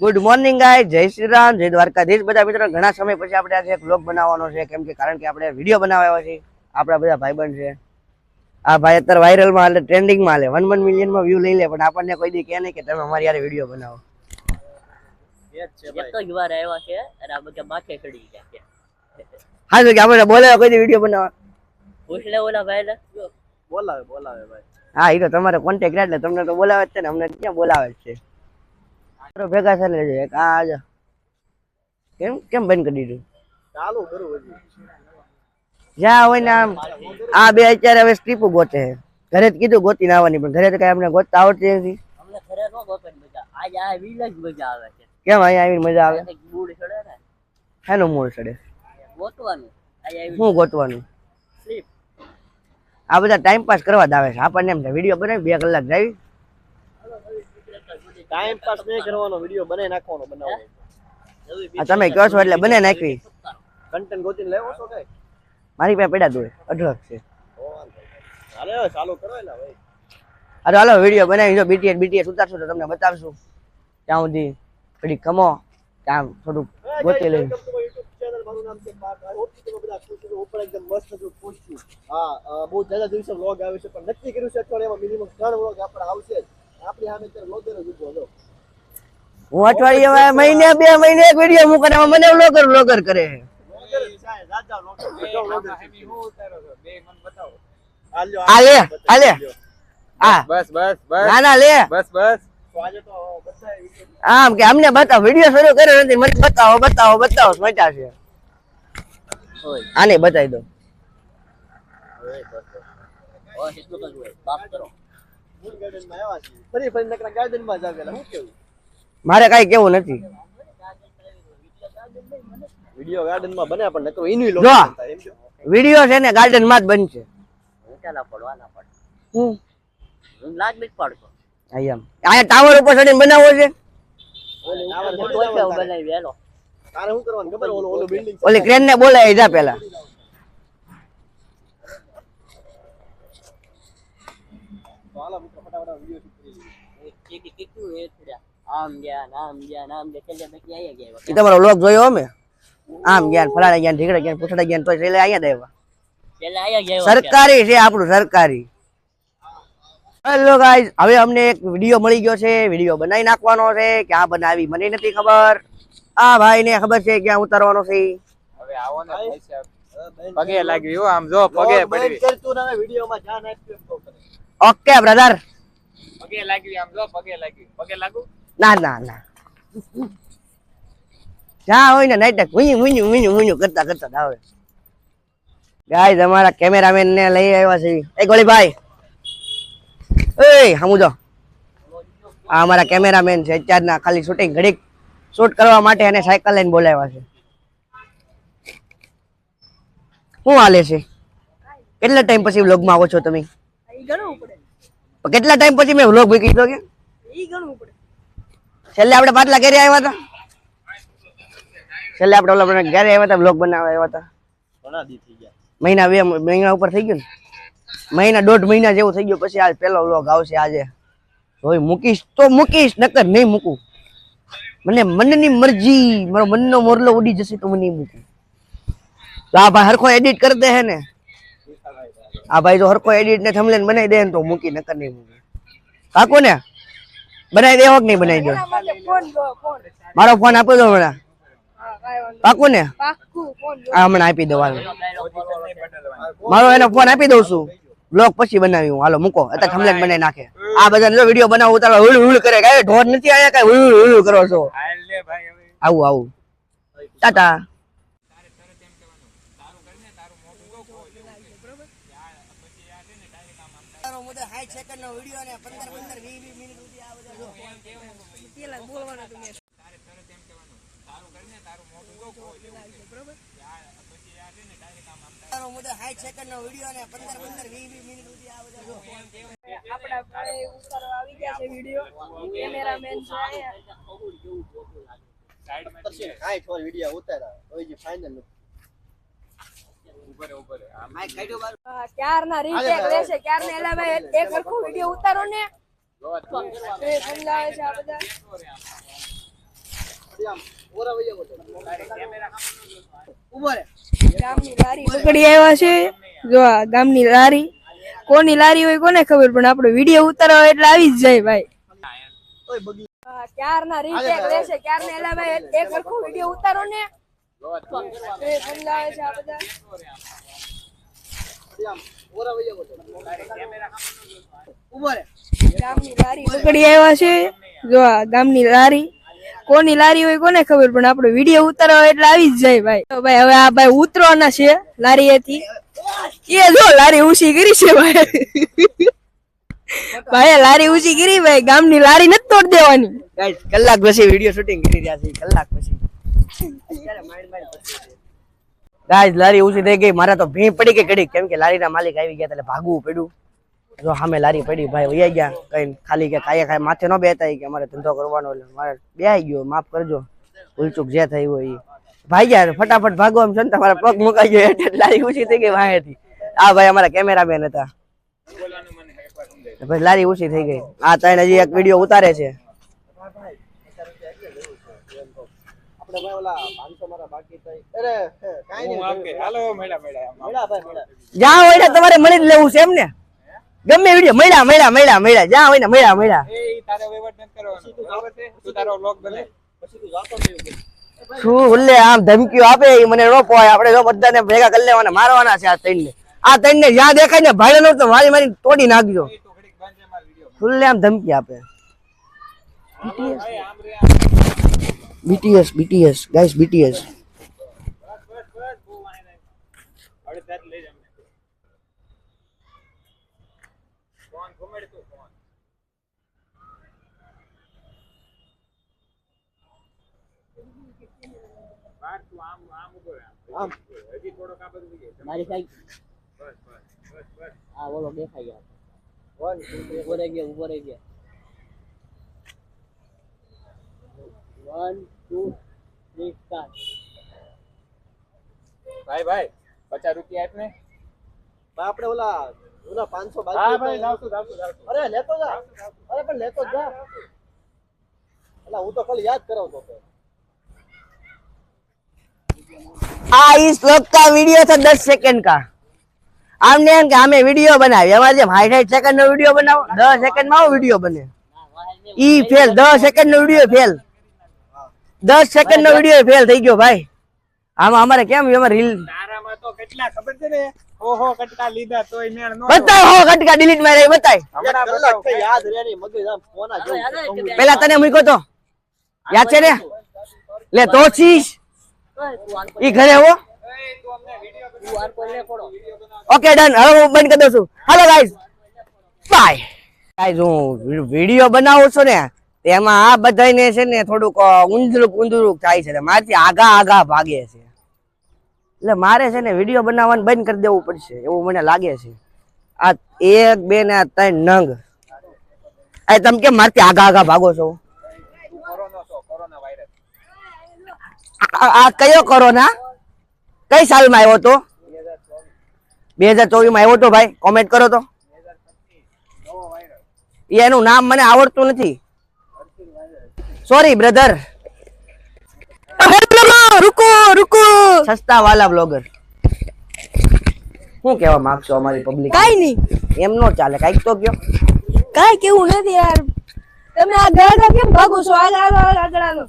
Good morning ગાય જય શ્રી રામ. જય દ્વારકાધીશ. બધા મિત્રો ઘણા સમય પછી આપણે આજે એક વ્લોગ બનાવવાનો છે. કેમ કે કારણ કે આપણે વીડિયો બનાવ્યા છે. આપણા બધા ભાઈબંધ છે. આ ભાઈ અત્યારે વાયરલમાં હાલે ટ્રેન્ડિંગમાં હાલે. વન વન મિલિયનમાં વ્યૂ લઈ લે પણ આપણને કોઈ દી કે નહીં કે તમે અમારી યારે વીડિયો બનાવો. એક જ વાર આવ્યા છે અને આ બધા માથે ચડી ગયા છે. હા તો કે આપણે બોલાવે કોઈ દી વીડિયો બનાવવા પૂછ ઓલા ભાઈ બોલાવે બોલાવે ભાઈ. હા એ તો તમારે કોન્ટેક્ટ એટલે તમને તો બોલાવે જ છે ને. અમને ક્યાં બોલાવે જ છે? ભેગા થઈ લેજો એક આ આજો. કેમ કેમ બંધ કરી દીધું? ચાલુ કરું હજી. જ્યાં હોય ને આમ આ બે અત્યારે હવે સ્ટ્રીપો ગોતે છે. ઘરે જ કીધું ગોતી ના આવવાની પણ ઘરે તો કઈ અમને ગોતતા આવડતી નથી. અમને ઘરે નો ગોતે મજા. આજ આ વિલ જ મજા આવે છે. કેમ અહીંયા આવીને મજા આવે? મૂળ ચડે ને. હેનો મૂળ ચડે? ગોતવાનું. હું શું ગોતવાનું? સ્લીપ. આ બધા ટાઈમ પાસ કરવા જ આવે છે. આપણને એમ વીડિયો બનાવી બે કલાક જાવી ટાઈમ પાસ નહીં કરવાનો વીડિયો બને નાખવાનો બનાવવાનો આ તમે કહો છો એટલે બને નાખવી. કન્ટેન્ટ ગોતીને લેવો છો કઈ? મારી પાસે પડ્યા દોય અઢળક છે. હાલે ચાલુ કરો એલા ભાઈ અરે હાલો વીડિયો બનાવી જો બીટીએસ બીટીએસ ઉતારશું તો તમને બતાવશું. ત્યાં સુધી થોડી કમો ત્યાં થોડુંક ગોતી લઈ. બહુ જાજા દિવસે vlog આવે છે પણ નક્કી કર્યું છે અઠવાડિયામાં મિનિમમ ત્રણ vlog આપણે આવશે જ. હું અઠવાડિયે મહિને બે મહિને એક વીડિયો મૂકે મને લોકર લોકર કરે. છે? બસ બસ બસ. ના ના લે. બસ બસ. આમ કે અમને બતાવો વીડિયો શરૂ કર્યો નથી મને બતાવો બતાવો બતાવો મજા છે. આને બતાવી દો. કરો. ફરી ફરી નકરા garden માં જ આવેલા. શું કેવું? મારે કઈ કેવું નથી. વીડિયો ગાર્ડનમાં બને પણ નકરો. લોકેશન જો વીડિયો છે? ને ગાર્ડનમાં જ બનશે ચાલા હું પાડતો. ટાવર ઉપર ચડીને બનાવો છે? ઓલો ઓલો બિલ્ડિંગ ઓલી ક્રેન ને બોલાવી જા પેલા. એ ગયા ગયા ગયા ગયા તમારો લોક જોયો અમે? આમ જ્ઞાન ફલાણા જ્ઞાન ઢીકડા જ્ઞાન પૂછડા જ્ઞાન તો છેલ્લે અહીંયા દેવા ગયા સરકારી છે આપણું સરકારી. હેલો ગાઈઝ હવે અમને એક વીડિયો મળી ગયો છે વીડિયો બનાવી નાખવાનો છે ક્યાં બનાવી મને નથી ખબર. આ ભાઈ ને ખબર છે ક્યાં ઉતારવાનો છે હવે આવો ને ભાઈ. સાહેબ. બેન, પગે લાગવી આમ જો પગે vlog બંધ પડવી કરતું ને હવે વિડીયોમાં ધ્યાન આપ્યું એમ કહું તને. ઓકે બ્રધર પગે લાગ્યું આમ જો પગે લાગ્યું. પગે લાગુ? ના ના ના. જ્યાં હોય ને નાટક, હુંયું હુંયું હુંયું હુંયું કરતા કરતા આવે. ગાઈઝ અમારા કેમેરામેન ને લઈ આવ્યા છે. એ ગોળીભાઈ એ હમું જો. આ અમારા કેમેરામેન છે. અત્યારના ખાલી શૂટિંગ ઘડીક શૂટ કરવા માટે એને સાયકલ લઈને બોલાવ્યા છે. શું હાલે છે? કેટલા ટાઈમ પછી વ્લોગમાં આવો છો તમે? કેટલા ટાઈમ પછી મેં વ્લોગ મૂકી દીધો કે? છેલ્લે આપણે પાટલા ઘરે આવ્યા હતા. છેલ્લે આપણે ઓલા ઘરે આવ્યા હતા વ્લોગ બનાવવા આવ્યા હતા. ઘણા દી થઈ ગયા. મહિના બે મહિના ઉપર થઈ ગયું ને? મહિના દોઢ મહિના જેવું થઈ ગયું પછી આજ પેલો વ્લોગ આવશે આજે. જોઈ મૂકીશ તો મૂકીશ નકર નહીં મૂકું. મને મનની મરજી મારો મનનો મોરલો ઉડી જશે તો મને નહીં મૂકું. તો આ ભાઈ હરખો એડિટ કરી દે હે ને. આ ભાઈ જો હરકો એડિટ ને થમલેન બનાવી દે ને તો મૂકી નકર નહીં મૂકી. કાકો ને? બનાવી દેવો કે નહીં બનાવી દો. મારો ફોન આપી દો હમણાં પાકું ને? હા હમણાં આપી દો હાલ. મારો એનો ફોન આપી દઉં છું. બ્લોગ પછી બનાવ્યું. હાલો મૂકો. અત્યારે થમલે બનાવી નાખે. આ બધા જો વીડિયો બનાવો ઉતારો હુળ હુળ કરે. કાંઈ ઢોર નથી આયા કાંઈ હુળ હુળ કરો છો. હાલ લે ભાઈ હવે આવું આવું ટાટા આપણા ભાઈ ઉતારવા આવી ગયા છે વીડિયો કેમેરામેન છે કાંઈ છોડ વીડિયો ઉતારા. હોય જે ફાઇનલ ક્યારના રીટેક લેશે ક્યારના એલા ભાઈ એક સરખો વીડિયો ઉતારો ને. સમજાવે છે આ બધા. આવ્યા છે. કોની લારી હોય કોને ખબર, પણ આપણો વીડિયો ઉતારવા એટલે આવી જ જાય વીડિયો ઉતારો ને. લારી પકડી આવ્યા છે. જો ગામની લારી કોની લારી હોય કોને ખબર પણ આપડે વીડિયો ઉતારો એટલે આવી જ જાય ભાઈ. તો ભાઈ હવે આ ભાઈ ઉતરવાના છે લારી એથી. એ જો લારી ઊંચી કરી છે ભાઈ. ભાઈ લારી ઊંચી કરી ભાઈ ગામની લારી નથી તોડ દેવાની. ગાઈસ કલાક પછી વીડિયો શૂટિંગ કરી રહ્યા છે કલાક પછી. ગાઈસ લારી ઊંચી થઈ ગઈ મારા તો ભી પડી ગઈ કડી કેમ કે લારીના માલિક આવી ગયા એટલે ભાગવું પડ્યું. જો સામે લારી પડી ભાઈ વૈયા ગયા. કઈ ખાલી કે ખાઈએ ખાઈ માથે ન બેતા કે અમારે ધંધો કરવાનો એટલે મારે બેહાઈ ગયો. માફ કરજો. ભૂલચૂક જે થઈ હોય એ ભાઈ ગયા ફટાફટ ભાગો એમ છે ને તમારા પગ મુકાઈ ગયો. એટલે લારી ઊંચી થઈ ગઈ વાહેથી. આ ભાઈ અમારા કેમેરામેન હતા. ભાઈ લારી ઊંચી થઈ ગઈ. આ ત્રણ હજી એક વીડિયો ઉતારે છે. આપણે ભાઈ ઓલા 500 મારા બાકી થઈ અરે હે, કાંઈ હું નહીં. આમ કે હાલો મેળા મેળા. આમ. મળ્યા ભાઈ મળ્યા જ્યાં હોય ને તમારે મળી જ લેવું છે એમ ને? ગમે વીડિયો મળ્યા મળ્યા મળ્યા મળ્યા. જ્યાં હોય ને મળ્યા મળ્યા. એ તારે વહીવટ નથી કરવાનો. બરાબર છે? તું તારો vlog બને પછી તું જાતો શું હુલ્લે આમ ધમકીઓ આપે એ મને ન પોય આપણે જો બધાને ભેગા કરી લેવાના મારવાના છે આ ત્રણને. આ ત્રણને જ્યાં દેખાય ને ભાઈ નો તો મારી મારી તોડી નાખજો. હુલ્લે આમ ધમકી આપે. બીટીએસ બીટીએસ ગાઈસ બીટીએસ બસ બસ બસ. બહુ વાહે નહીં. અડધા જ લઈ જા અમને. ફોન ઘુમાડ તું ફોન બાર તું આમ આમ. ઊભો રહે આમ. આમ હજી થોડોક આ બાજુ મારી સાઈડ. બસ બસ બસ બસ આ દેખાઈ ગયો વન ટુ થ્રી ઊભો રહી ગયો ઊભો રહી ગયો. વન ટુ થ્રી સ્ટાર્ટ ભાઈ ભાઈ પચાસ રૂપિયા આપ આપણે ઓલા ઓલા 500 બાકી હા ભાઈ લાવશું લાવશું લાવશું અરે લેતો જા. અરે પણ લેતો જ. જા એટલે હું તો ખાલી યાદ કરાવતો હતો. આ इस लोग का वीडियो था दस सेकंड का આમને એમ કે અમે વિડીયો બનાવી અમારે જેમ હાઈટ હાઈટ સેકન્ડ નો વિડીયો બનાવો દસ સેકન્ડ માં વિડીયો બને ઈ ફેલ દસ સેકન્ડ નો વિડીયો ફેલ દસ સેકન્ડ નો વિડીયો ફેલ થઈ ગયો ભાઈ આમાં અમારે કેમ એમાં રીલ તારામાં તો કેટલા ખબર છે ને ઓહો કટકા લીધા તોય મેળ નો બતાય હો કટકા ડિલીટ મારે બતાય હમણાં કલાક બતાવું થઈ યાદ રહે નહીં મગજ આમ કોના જેવું યાદ છે, આવે કહું. પેલા તને મૂક્યો તો યાદ છે ને લે તો છીશ ઓકે ડન હવે હું બંધ કરી દઉં છું. હાલો ગાઈઝ બાય ગાઈઝ હું વીડિયો બનાવું છું ને તેમાં આ બધાને છે ને થોડુંક ઊંધરૂક ઊંધરૂક થાય છે. મારાથી આગા આગા ભાગે છે. એટલે મારે છે ને વીડિયો બનાવવાનું બંધ કરી દેવું પડશે, એવું મને લાગે છે. આ એક, બે ને આ ત્રણ નંગ. તમે કેમ મારથી આગા આગા ભાગો છો કોરોના છો કોરોના વાયરસ આ કયો કોરોના કઈ સાલમાં આવ્યો તો બે હજાર ચોવીસમાં આવ્યો હતો ભાઈ? કોમેન્ટ કરો તો. એનું નામ મને આવડતું નથી. સોરી બ્રધર રૂકો રૂકો. સસ્તા વાલા બ્લોગર શું કહેવા માંગશો અમારી પબ્લિક કાઈ નહીં. એમ નો ચાલે કાઈક તો કયો. કાઈ કેવું નથી યાર. તમે આ ગાડા કેમ ભાગો છો? આગળ આગળ આગળ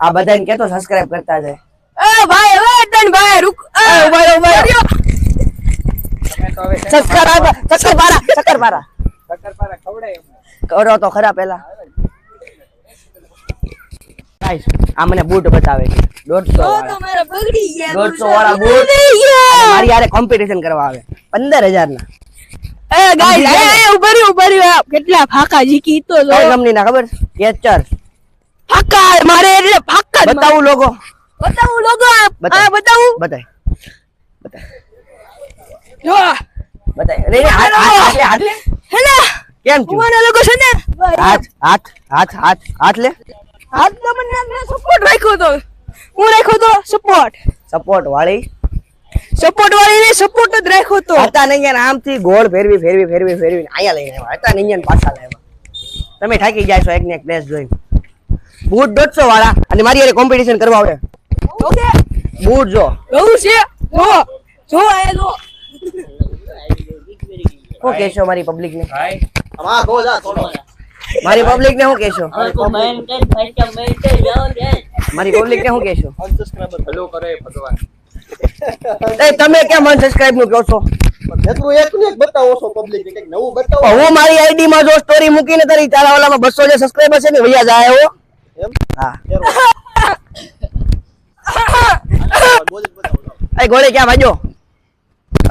આ બધાને કેતો સબસ્ક્રાઇબ કરતા જાય. એ ભાઈ હવે તન ભાઈ રૂક. એ, ભાઈ તો સબસ્ક્રાઇબ ચક્કર પારા ચક્કર પારા શક્કરપારા ખવડાય કરો તો ખરા પહેલા ગાઈસ આ મને બૂટ બતાવે છે. દોઢસો તો વાળા. તમારે બગડી ગયા દોઢસો દોઢસો વાળા બૂટ. મારી યારે કોમ્પિટિશન કરવા આવે. પંદર હજાર ના એ ગાઈસ? એ ઉભરી રહ્યો ઊભા રહ્યો. આ કેટલા ફાકા જીકી તો જો. કઈ કંપની ના ખબર? કેચર ફાકા મારે એટલે ફાકા જ મારે. બતાવું લોગો. બતાવું લોગો આ બતાવું. બતાય. જો બતાય. રે હાથ હાથ લે હાથ લે. હેને કેમ થયું? ઉમાના લોકો છે ને? હાથ હાથ હાથ હાથ હાથ લે. હાથ તો મને સપોર્ટ રાખ્યો તો. હું રાખ્યો તો? સપોર્ટ સપોર્ટ વાળી. સપોર્ટ વાળીને સપોર્ટ જ રાખ્યો તો. હતા નહીં આમ થી ગોળ ફેરવી ફેરવી ફેરવી ફેરવી આયા લઈને હતા નહીં પાછા લાવ્યા. તમે થાકી જાય છો એક ને એક ડ્રેસ જોઈને. બૂટ દોઢસો વાળા અને મારી હારે કોમ્પિટિશન કરવા આવે ઓકે. બૂટ જો. બહુ છે. જો. જો આ જો. શું કહેશો મારી પબ્લિક ને? હા ગો જા થોડો મારી પબ્લિક ને શું દે મારી પબ્લિક ને શું કેશો અનસબસ્ક્રાઇબર હેલો કરે ભગવાન. એ તમે કેમ અનસબસ્ક્રાઇબનું કહો છો? જેટલું એક ને બતાવો છો પબ્લિક ને નવું બતાવો. હું મારી આઈડી માં જો સ્ટોરી મૂકીને તારી તારા ઓલામાં બસો જે સબસ્ક્રાઇબર છે ને વૈયા જાય હો. એમ? હા. એ ગોળે ક્યાં ભાજો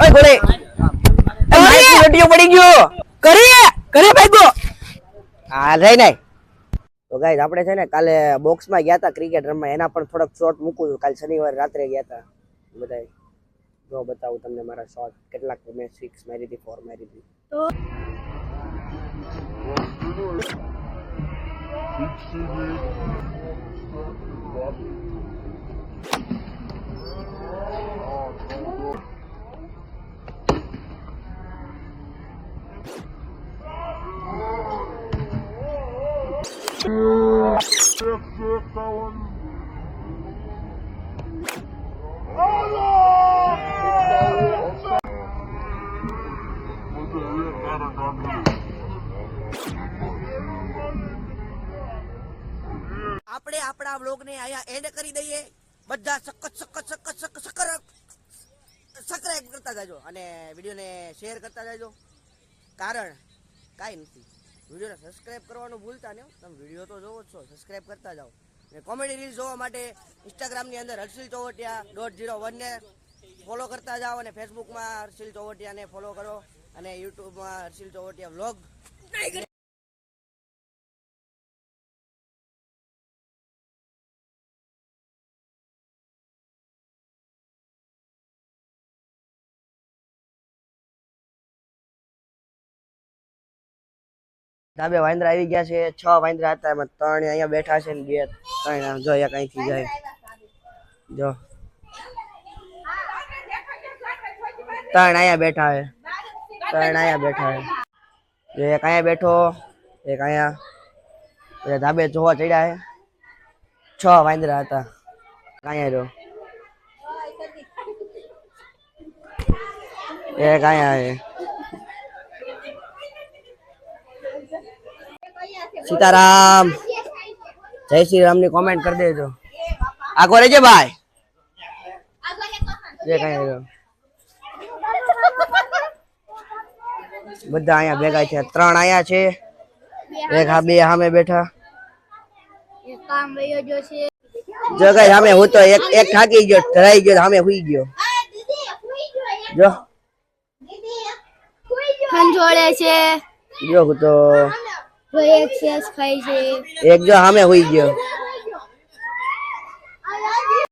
એ ગોળે. એ માઈકની રોટીઓ પડી ગયો. કરીએ કરી ભાઈ હા રહી નહીં તો ગાઈઝ આપણે છે ને કાલે બોક્સમાં ગયા હતા ક્રિકેટ રમવા. એના પણ થોડોક શોર્ટ મૂકું છું. કાલે શનિવારે રાત્રે ગયા હતા બધા જો બતાવું તમને મારા શોર્ટ કેટલાક મેં સિક્સ મારી હતી ફોર મારી હતી. આપણે આપણા બ્લોગને અહીંયા એન્ડ કરી દઈએ. બધા સખત સખત સખત સખત સકર સબસ્ક્રાઈબ કરતા જાજો અને વિડીયોને શેર કરતા જાજો. કારણ કાંઈ નથી. વિડીયોને સબસ્ક્રાઇબ કરવાનું ભૂલતા નહીં તમે વીડિયો તો જોવો જ છો. સબસ્ક્રાઇબ કરતા જાઓ. અને કોમેડી રીલ્સ જોવા માટે ઇન્સ્ટાગ્રામની અંદર હર્ષિલ ચોવટિયા ડોટ જીરો વનને ફોલો કરતા જાઓ અને ફેસબુકમાં હર્ષિલ ચોવટિયાને ફોલો કરો. અને યુટ્યુબમાં હર્ષિલ ચોવટિયા વ્લોગ ધાબે વાંદરા આવી ગયા છે, છ વાંદરા હતા એમાં ત્રણ અહીંયા બેઠા છે ને બે, ત્રણ જો અહીંયા કઈથી જાય. જો. ત્રણ અહીંયા બેઠા છે. ત્રણ અહીંયા બેઠા છે. એક અહીંયા બેઠો, એક અહીંયા. એટલે ધાબે જોવા ચડ્યા છે. છ વાંદરા હતા. અહીંયા રહ્યો. એક અહીંયા સીતારામ. જય શ્રી રામની કોમેન્ટ કરી દેજો. આગો રેજે ભાઈ. જે કઈ બધા અહીંયા ભેગા છે ત્રણ અહીંયા છે. એક હા બે સામે બેઠા. જો કઈ સામે હું તો એક એક થાકી ગયો ધરાઈ ગયો સામે હુઈ ગયો. જો. ખંજોળે છે. જો હું તો એક જો સામે હોઈ ગયો.